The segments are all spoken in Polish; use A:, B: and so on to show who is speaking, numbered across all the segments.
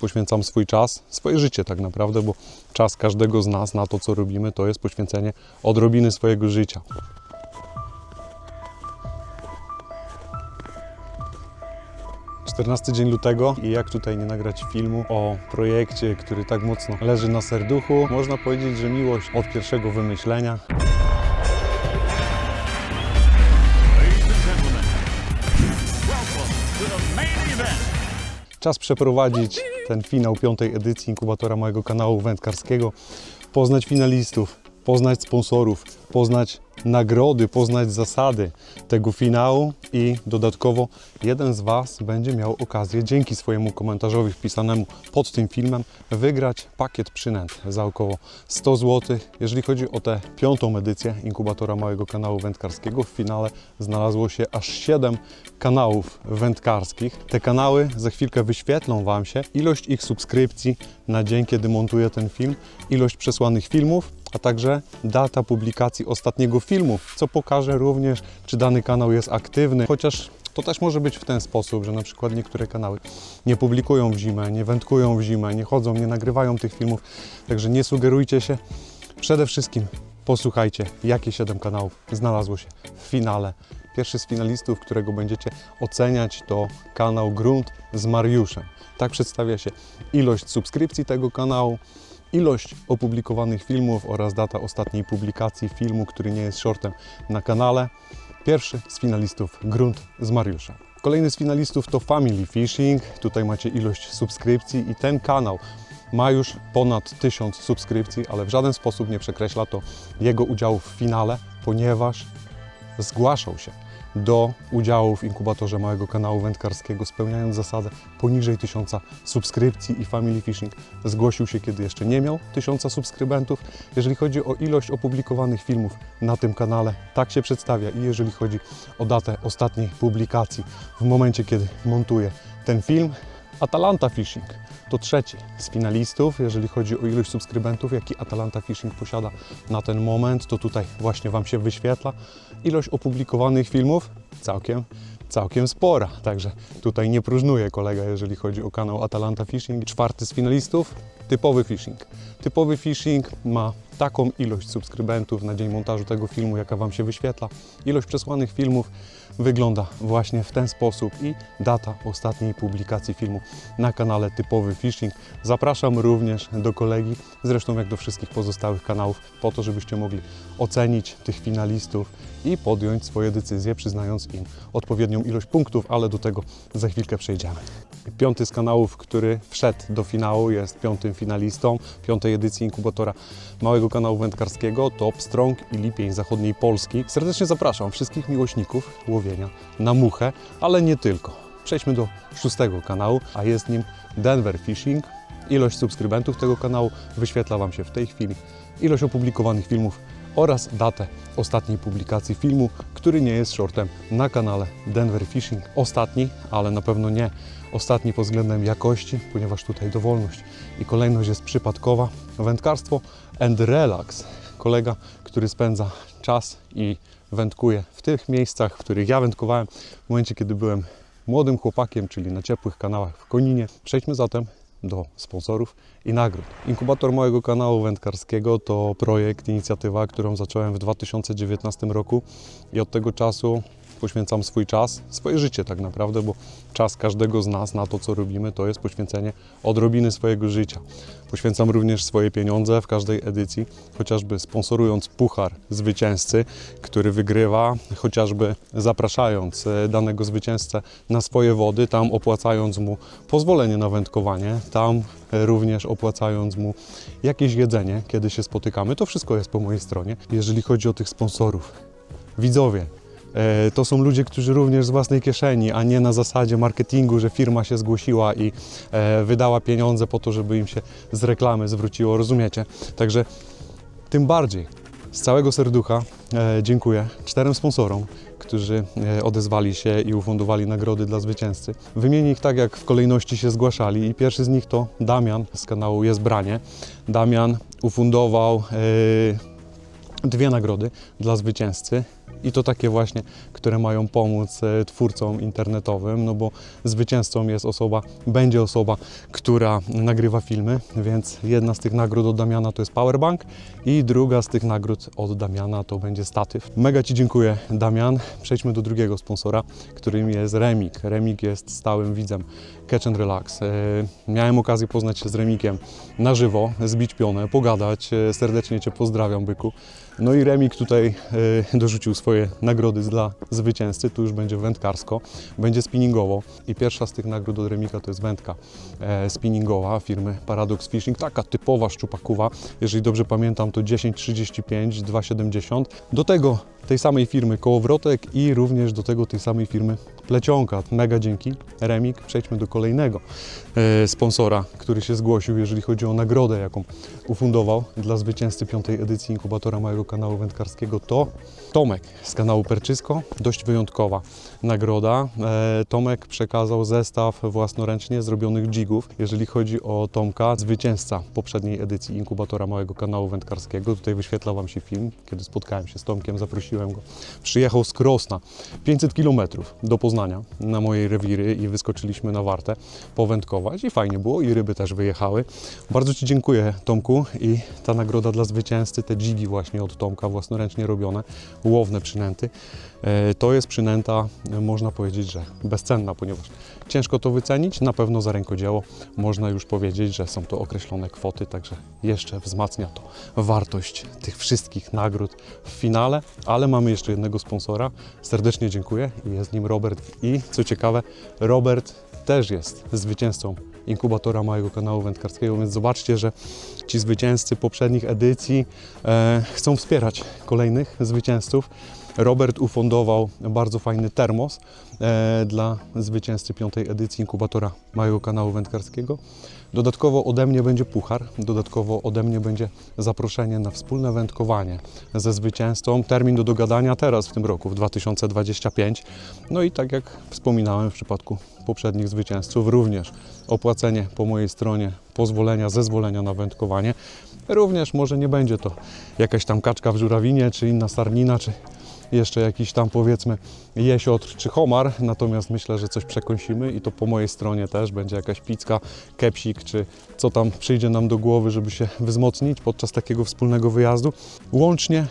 A: poświęcam swój czas, swoje życie tak naprawdę, bo czas każdego z nas na to, co robimy, to jest poświęcenie odrobiny swojego życia. Czternasty dzień lutego i jak tutaj nie nagrać filmu o projekcie, który tak mocno leży na serduchu. Można powiedzieć, że miłość od pierwszego wymyślenia. Czas przeprowadzić ten finał piątej edycji inkubatora mojego kanału wędkarskiego, poznać finalistów, poznać sponsorów, poznać nagrody, poznać zasady tego finału i dodatkowo jeden z Was będzie miał okazję dzięki swojemu komentarzowi wpisanemu pod tym filmem wygrać pakiet przynęt za około 100 zł. Jeżeli chodzi o tę piątą edycję inkubatora małego kanału wędkarskiego, w finale znalazło się aż 7 kanałów wędkarskich. Te kanały za chwilkę wyświetlą Wam się ilość ich subskrypcji na dzień, kiedy montuję ten film, ilość przesłanych filmów, a także data publikacji ostatniego filmu, co pokaże również, czy dany kanał jest aktywny, chociaż to też może być w ten sposób, że na przykład niektóre kanały nie publikują w zimę, nie wędkują w zimę, nie chodzą, nie nagrywają tych filmów, także nie sugerujcie się. Przede wszystkim posłuchajcie, jakie 7 kanałów znalazło się w finale. Pierwszy z finalistów, którego będziecie oceniać, to kanał Grunt z Mariuszem. Tak przedstawia się ilość subskrypcji tego kanału, ilość opublikowanych filmów oraz data ostatniej publikacji filmu, który nie jest shortem na kanale. Pierwszy z finalistów Grunt z Mariuszem. Kolejny z finalistów to Family Fishing. Tutaj macie ilość subskrypcji i ten kanał ma już ponad 1000 subskrypcji, ale w żaden sposób nie przekreśla to jego udziału w finale, ponieważ zgłaszał się do udziału w inkubatorze małego kanału wędkarskiego, spełniając zasadę poniżej 1000 subskrypcji i Family Fishing zgłosił się, kiedy jeszcze nie miał 1000 subskrybentów. Jeżeli chodzi o ilość opublikowanych filmów na tym kanale, tak się przedstawia i jeżeli chodzi o datę ostatniej publikacji, w momencie, kiedy montuję ten film, Atalanta Fishing to trzeci z finalistów, jeżeli chodzi o ilość subskrybentów, jaki Atalanta Fishing posiada na ten moment, to tutaj właśnie Wam się wyświetla. Ilość opublikowanych filmów całkiem, całkiem spora, także tutaj nie próżnuje kolega, jeżeli chodzi o kanał Atalanta Fishing. Czwarty z finalistów, typowy fishing. Typowy fishing ma taką ilość subskrybentów na dzień montażu tego filmu, jaka Wam się wyświetla. Ilość przesłanych filmów wygląda właśnie w ten sposób i data ostatniej publikacji filmu na kanale Typowy Fishing. Zapraszam również do kolegi, zresztą jak do wszystkich pozostałych kanałów, po to, żebyście mogli ocenić tych finalistów i podjąć swoje decyzje, przyznając im odpowiednią ilość punktów, ale do tego za chwilkę przejdziemy. Piąty z kanałów, który wszedł do finału, jest piątym finalistą piątej edycji inkubatora małego kanału wędkarskiego to Pstrąg i Lipień Zachodniej Polski. Serdecznie zapraszam wszystkich miłośników łowienia na muchę, ale nie tylko. Przejdźmy do szóstego kanału, a jest nim Denver Fishing. Ilość subskrybentów tego kanału wyświetla Wam się w tej chwili. Ilość opublikowanych filmów oraz datę ostatniej publikacji filmu, który nie jest shortem na kanale Denver Fishing. Ostatni, ale na pewno nie ostatni pod względem jakości, ponieważ tutaj dowolność i kolejność jest przypadkowa. Wędkarstwo and relax. Kolega, który spędza czas i wędkuje w tych miejscach, w których ja wędkowałem w momencie, kiedy byłem młodym chłopakiem, czyli na ciepłych kanałach w Koninie. Przejdźmy zatem do sponsorów i nagród. Inkubator mojego kanału wędkarskiego to projekt, inicjatywa, którą zacząłem w 2019 roku i od tego czasu poświęcam swój czas, swoje życie tak naprawdę, bo czas każdego z nas na to, co robimy, to jest poświęcenie odrobiny swojego życia. Poświęcam również swoje pieniądze w każdej edycji, chociażby sponsorując puchar zwycięzcy, który wygrywa, chociażby zapraszając e, danego zwycięzcę na swoje wody, tam opłacając mu pozwolenie na wędkowanie, tam e, również opłacając mu jakieś jedzenie, kiedy się spotykamy. To wszystko jest po mojej stronie. Jeżeli chodzi o tych sponsorów, widzowie, To są ludzie, którzy również z własnej kieszeni, a nie na zasadzie marketingu, że firma się zgłosiła i e, wydała pieniądze po to, żeby im się z reklamy zwróciło, rozumiecie? Także tym bardziej z całego serducha e, dziękuję czterem sponsorom, którzy e, odezwali się i ufundowali nagrody dla zwycięzcy. Wymienię ich tak, jak w kolejności się zgłaszali i pierwszy z nich to Damian z kanału Jest Branie. Damian ufundował e, dwie nagrody dla zwycięzcy. I to takie właśnie, które mają pomóc e, twórcom internetowym, no bo zwycięzcą jest osoba, będzie osoba, która nagrywa filmy, więc jedna z tych nagród od Damiana to jest powerbank i druga z tych nagród od Damiana to będzie statyw. Mega Ci dziękuję Damian. Przejdźmy do drugiego sponsora, którym jest Remik. Remik jest stałym widzem Catch and Relax. E, Miałem okazję poznać się z Remikiem na żywo, zbić pionę, pogadać. E, Serdecznie Cię pozdrawiam, byku. No i Remik tutaj e, dorzucił swoje nagrody dla zwycięzcy. Tu już będzie wędkarsko, będzie spinningowo. I pierwsza z tych nagród od Remika to jest wędka e, spinningowa firmy Paradox Fishing. Taka typowa szczupakuwa. Jeżeli dobrze pamiętam, to 1035, 270. Do tego tej samej firmy kołowrotek i również do tego tej samej firmy plecionka. Mega dzięki. Remik. Przejdźmy do kolejnego e, sponsora, który się zgłosił, jeżeli chodzi o nagrodę, jaką ufundował dla zwycięzcy piątej edycji inkubatora mojego kanału wędkarskiego. To Tomek z kanału Perczysko. Dość wyjątkowa nagroda. E, Tomek przekazał zestaw własnoręcznie zrobionych jigów. Jeżeli chodzi o Tomka, zwycięzca poprzedniej edycji inkubatora małego kanału wędkarskiego. Tutaj wyświetla Wam się film, kiedy spotkałem się z Tomkiem, zaprosiłem go. Przyjechał z Krosna, 500 km do Poznania na mojej rewiry i wyskoczyliśmy na wartę powędkować i fajnie było i ryby też wyjechały. Bardzo Ci dziękuję Tomku i ta nagroda dla zwycięzcy, te jigi właśnie od Tomka własnoręcznie robione, łowne przynęty. E, To jest przynęta, e, można powiedzieć, że bezcenna, ponieważ ciężko to wycenić. Na pewno za rękodzieło można już powiedzieć, że są to określone kwoty, także jeszcze wzmacnia to wartość tych wszystkich nagród w finale. Ale mamy jeszcze jednego sponsora. Serdecznie dziękuję i jest nim Robert. I co ciekawe, Robert też jest zwycięzcą inkubatora małego kanału wędkarskiego, więc zobaczcie, że ci zwycięzcy poprzednich edycji e, chcą wspierać kolejnych zwycięzców. Robert ufundował bardzo fajny termos e, dla zwycięzcy piątej edycji inkubatora małego kanału wędkarskiego. Dodatkowo ode mnie będzie puchar, dodatkowo ode mnie będzie zaproszenie na wspólne wędkowanie ze zwycięzcą. Termin do dogadania teraz w tym roku, w 2025. No i tak jak wspominałem w przypadku poprzednich zwycięzców, również opłacenie po mojej stronie pozwolenia, zezwolenia na wędkowanie. Również może nie będzie to jakaś tam kaczka w żurawinie, czy inna sarnina, czy jeszcze jakiś tam powiedzmy jesiotr czy homar, natomiast myślę, że coś przekąsimy i to po mojej stronie też będzie jakaś pizka, kepsik, czy co tam przyjdzie nam do głowy, żeby się wzmocnić podczas takiego wspólnego wyjazdu. Łącznie,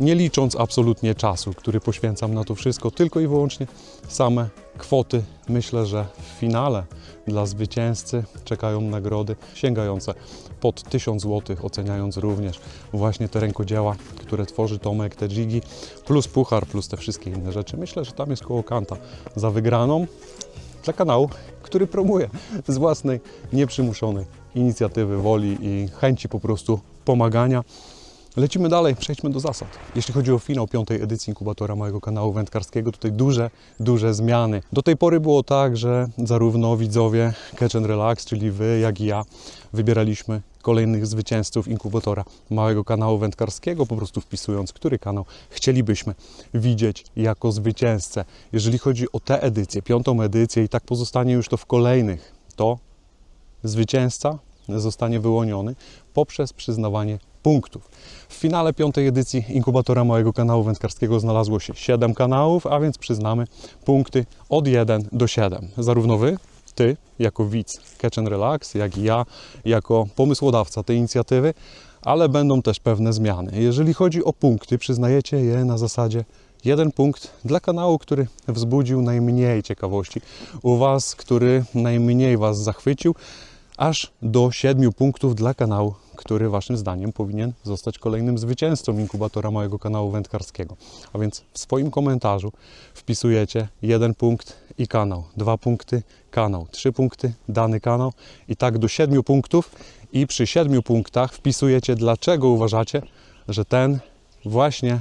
A: nie licząc absolutnie czasu, który poświęcam na to wszystko, tylko i wyłącznie same kwoty. Myślę, że w finale dla zwycięzcy czekają nagrody sięgające pod 1000 zł, oceniając również właśnie te rękodzieła, które tworzy Tomek, te dżigi, plus puchar, plus te wszystkie inne rzeczy. Myślę, że tam jest koło kanta za wygraną dla kanału, który promuje z własnej, nieprzymuszonej inicjatywy, woli i chęci po prostu pomagania. Lecimy dalej, przejdźmy do zasad. Jeśli chodzi o finał piątej edycji inkubatora mojego kanału wędkarskiego, tutaj duże, duże zmiany. Do tej pory było tak, że zarówno widzowie Catch and Relax, czyli wy, jak i ja, wybieraliśmy kolejnych zwycięzców inkubatora małego kanału wędkarskiego, po prostu wpisując, który kanał chcielibyśmy widzieć jako zwycięzcę. Jeżeli chodzi o tę edycję, piątą edycję i tak pozostanie już to w kolejnych, to zwycięzca zostanie wyłoniony poprzez przyznawanie punktów. W finale piątej edycji inkubatora małego kanału wędkarskiego znalazło się 7 kanałów, a więc przyznamy punkty od 1 do 7. Zarówno wy, ty, jako widz Catch and Relax, jak i ja, jako pomysłodawca tej inicjatywy, ale będą też pewne zmiany. Jeżeli chodzi o punkty, przyznajecie je na zasadzie jeden punkt dla kanału, który wzbudził najmniej ciekawości u Was, który najmniej Was zachwycił, aż do 7 punktów dla kanału, który Waszym zdaniem powinien zostać kolejnym zwycięzcą inkubatora małego kanału wędkarskiego. A więc w swoim komentarzu wpisujecie jeden punkt i kanał, dwa punkty kanał, trzy punkty dany kanał i tak do 7 punktów i przy 7 punktach wpisujecie dlaczego uważacie, że ten właśnie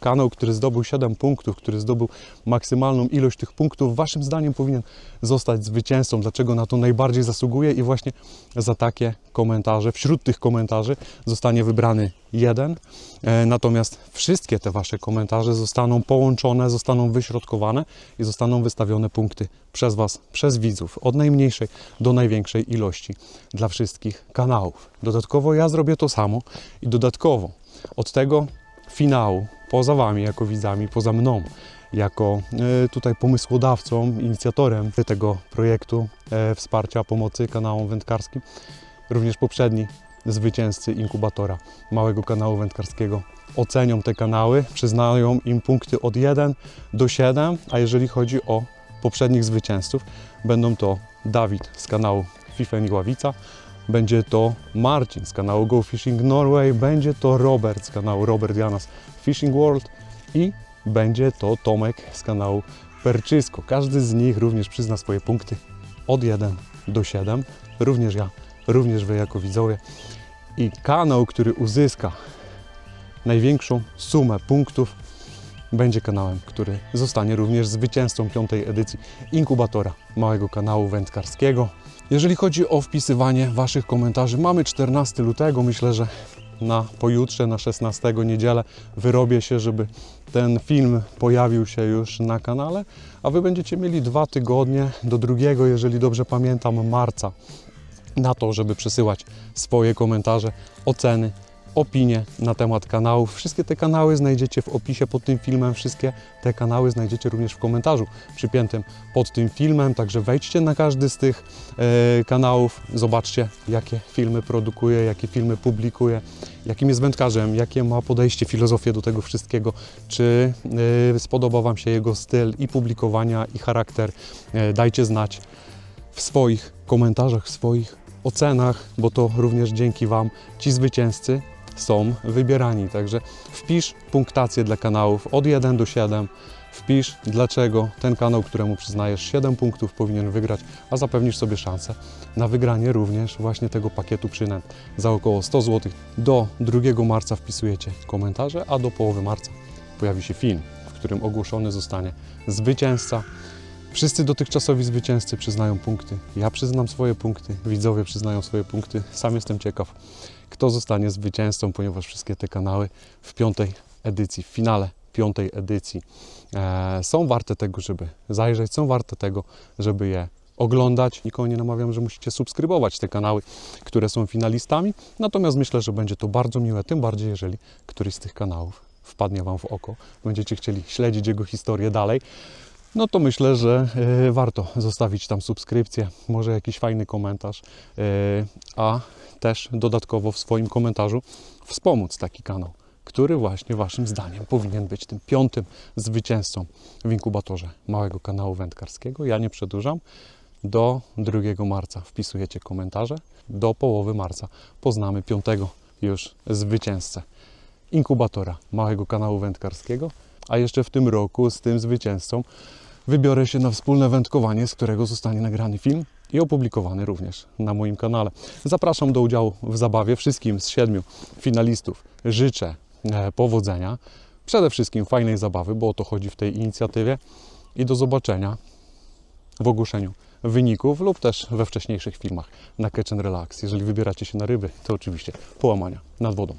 A: kanał, który zdobył 7 punktów, który zdobył maksymalną ilość tych punktów, waszym zdaniem powinien zostać zwycięzcą, dlaczego na to najbardziej zasługuje i właśnie za takie komentarze, wśród tych komentarzy zostanie wybrany jeden, E, natomiast wszystkie te wasze komentarze zostaną połączone, zostaną wyśrodkowane i zostaną wystawione punkty przez was, przez widzów, od najmniejszej do największej ilości dla wszystkich kanałów. Dodatkowo ja zrobię to samo i dodatkowo od tego finału poza Wami, jako widzami, poza mną, jako e, tutaj pomysłodawcą, inicjatorem tego projektu e, wsparcia pomocy kanałom wędkarskim, również poprzedni zwycięzcy inkubatora małego kanału wędkarskiego ocenią te kanały, przyznają im punkty od 1 do 7, a jeżeli chodzi o poprzednich zwycięzców, będą to Dawid z kanału FIFA Ławica, będzie to Marcin z kanału Go Fishing Norway, będzie to Robert z kanału Robert Janas Fishing World i będzie to Tomek z kanału Perczysko. Każdy z nich również przyzna swoje punkty od 1 do 7, również ja, również Wy jako widzowie. I kanał, który uzyska największą sumę punktów, będzie kanałem, który zostanie również zwycięzcą piątej edycji inkubatora małego kanału wędkarskiego. Jeżeli chodzi o wpisywanie Waszych komentarzy, mamy 14 lutego. Myślę, że na pojutrze, na 16 niedzielę wyrobię się, żeby ten film pojawił się już na kanale, a Wy będziecie mieli dwa tygodnie do drugiego, jeżeli dobrze pamiętam, marca na to, żeby przesyłać swoje komentarze, oceny, opinie na temat kanałów. Wszystkie te kanały znajdziecie w opisie pod tym filmem, wszystkie te kanały znajdziecie również w komentarzu przypiętym pod tym filmem, także wejdźcie na każdy z tych e, kanałów, zobaczcie jakie filmy produkuje, jakie filmy publikuje, jakim jest wędkarzem, jakie ma podejście, filozofię do tego wszystkiego, czy e, spodoba Wam się jego styl i publikowania i charakter. E, dajcie znać w swoich komentarzach, w swoich ocenach, bo to również dzięki Wam ci zwycięzcy są wybierani. Także wpisz punktację dla kanałów od 1 do 7. Wpisz, dlaczego ten kanał, któremu przyznajesz 7 punktów, powinien wygrać, a zapewnisz sobie szansę na wygranie również właśnie tego pakietu przynęt za około 100 zł. Do 2 marca wpisujecie komentarze, a do połowy marca pojawi się film, w którym ogłoszony zostanie zwycięzca. Wszyscy dotychczasowi zwycięzcy przyznają punkty. Ja przyznam swoje punkty, widzowie przyznają swoje punkty. Sam jestem ciekaw, kto zostanie zwycięzcą, ponieważ wszystkie te kanały w piątej edycji, w finale piątej edycji e, są warte tego, żeby zajrzeć, są warte tego, żeby je oglądać. Nikogo nie namawiam, że musicie subskrybować te kanały, które są finalistami, natomiast myślę, że będzie to bardzo miłe, tym bardziej jeżeli któryś z tych kanałów wpadnie Wam w oko, będziecie chcieli śledzić jego historię dalej, no to myślę, że e, warto zostawić tam subskrypcję, może jakiś fajny komentarz, e, a też dodatkowo w swoim komentarzu wspomóc taki kanał, który właśnie Waszym zdaniem powinien być tym piątym zwycięzcą w inkubatorze małego kanału wędkarskiego. Ja nie przedłużam. Do 2 marca wpisujecie komentarze. Do połowy marca poznamy piątego już zwycięzcę inkubatora małego kanału wędkarskiego. A jeszcze w tym roku z tym zwycięzcą wybiorę się na wspólne wędkowanie, z którego zostanie nagrany film i opublikowany również na moim kanale. Zapraszam do udziału w zabawie wszystkim z siedmiu finalistów. Życzę e, powodzenia, przede wszystkim fajnej zabawy, bo o to chodzi w tej inicjatywie i do zobaczenia w ogłoszeniu wyników lub też we wcześniejszych filmach na Catch and Relax. Jeżeli wybieracie się na ryby, to oczywiście połamania nad wodą.